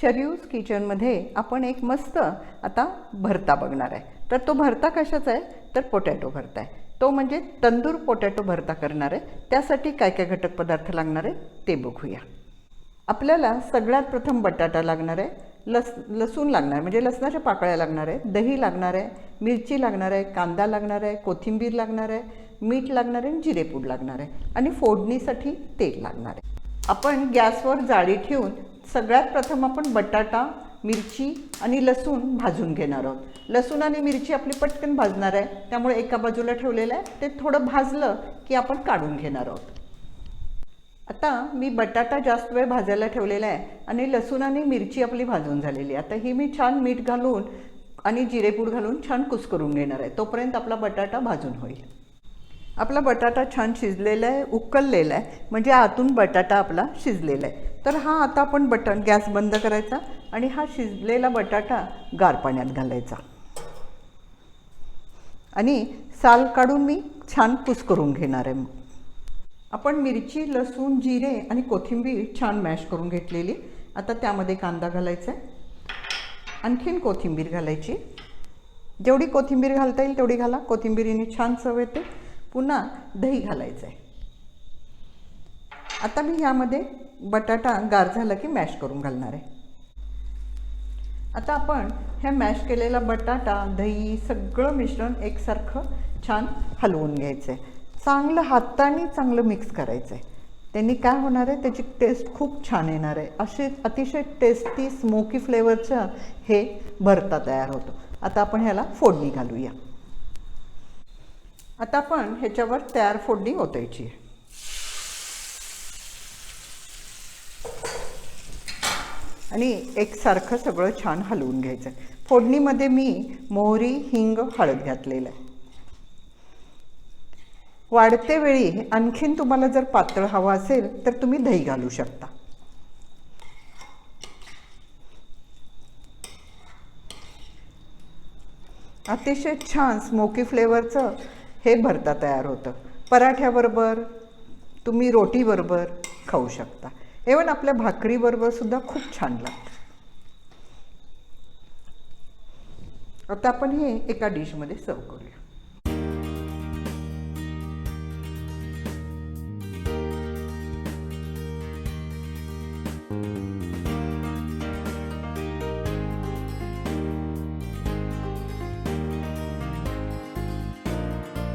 शरीयूज किचनमध्ये आपण एक मस्त आता भरता बघणार आहे. तर तो भरता कशाचा आहे? तर पोटॅटो भरता आहे. तो म्हणजे तंदूर पोटॅटो भरता करणार आहे. त्यासाठी काय काय घटक पदार्थ लागणार आहे? ते बघूया. आपल्याला सगळ्यात प्रथम बटाटा लागणार आहे. लस लसूण लागणार म्हणजे लसणाच्या पाकळ्या लागणार आहे. दही लागणार आहे. मिरची लागणार आहे. कांदा लागणार आहे. कोथिंबीर लागणार आहे. मीठ लागणार आहे आणि जिरेपूड लागणार आहे. आणि फोडणीसाठी तेल लागणार आहे. आपण गॅसवर जाळी ठेवून सगळ्यात प्रथम आपण बटाटा मिरची आणि लसूण भाजून घेणार आहोत. लसूण आणि मिरची आपली पटकन भाजणार आहे. त्यामुळे एका बाजूला ठेवलेलं आहे. ते थोडं भाजलं की आपण काढून घेणार आहोत. आता मी बटाटा जास्त वेळ भाजायला ठेवलेला आहे आणि लसूण आणि मिरची आपली भाजून झालेली आहे. आता ही मी छान मीठ घालून आणि जिरेपूड घालून छान कुस्करून घेणार आहे. तोपर्यंत आपला बटाटा भाजून होईल. आपला बटाटा छान शिजलेला आहे उकललेला आहे. म्हणजे आतून बटाटा आपला शिजलेला आहे. तर हा आता आपण बटन गॅस बंद करायचा आणि हा शिजलेला बटाटा गार पाण्यात घालायचा. आणि साल काढून मी छान कुस्करून घेणार आहे. मग आपण मिरची लसूण जिरे आणि कोथिंबीर छान मॅश करून घेतलेली. आता त्यामध्ये कांदा घालायचा आहे. आणखीन कोथिंबीर घालायची. जेवढी कोथिंबीर घालता येईल तेवढी घाला. कोथिंबीरीने छान चव येते. पुन्हा दही घालायचं आहे आता मी ह्यामध्ये बटाटा गार झाला की मॅश करून घालणार आहे. आता आपण ह्या मॅश केलेला बटाटा दही सगळं मिश्रण एकसारखं छान हलवून घ्यायचं आहे चांगलं हाताने चांगलं मिक्स करायचं आहे त्यांनी काय होणार आहे? त्याची टेस्ट खूप छान येणार आहे. असे अतिशय टेस्टी स्मोकी फ्लेवरचं हे भरता तयार होतो. आता आपण ह्याला फोडणी घालूया. आता आपण ह्याच्यावर तयार फोडणी ओतायची आहे. आणि एकसारखं सगळं छान हलवून घ्यायचं. आहे फोडणीमध्ये मी मोहरी हिंग हळद घातलेलं आहे. वाढते वेळी आणखीन तुम्हाला जर पातळ हवा असेल तर तुम्ही दही घालू शकता. अतिशय छान स्मोकी फ्लेवरचं हे भरता तयार होतं. पराठ्याबरोबर तुम्ही रोटीबरोबर खाऊ शकता. इवन आपल्या भाकरीबरोबर सुद्धा खूप छान लागतं. आता आपण हे एका डिशमध्ये सर्व करूया.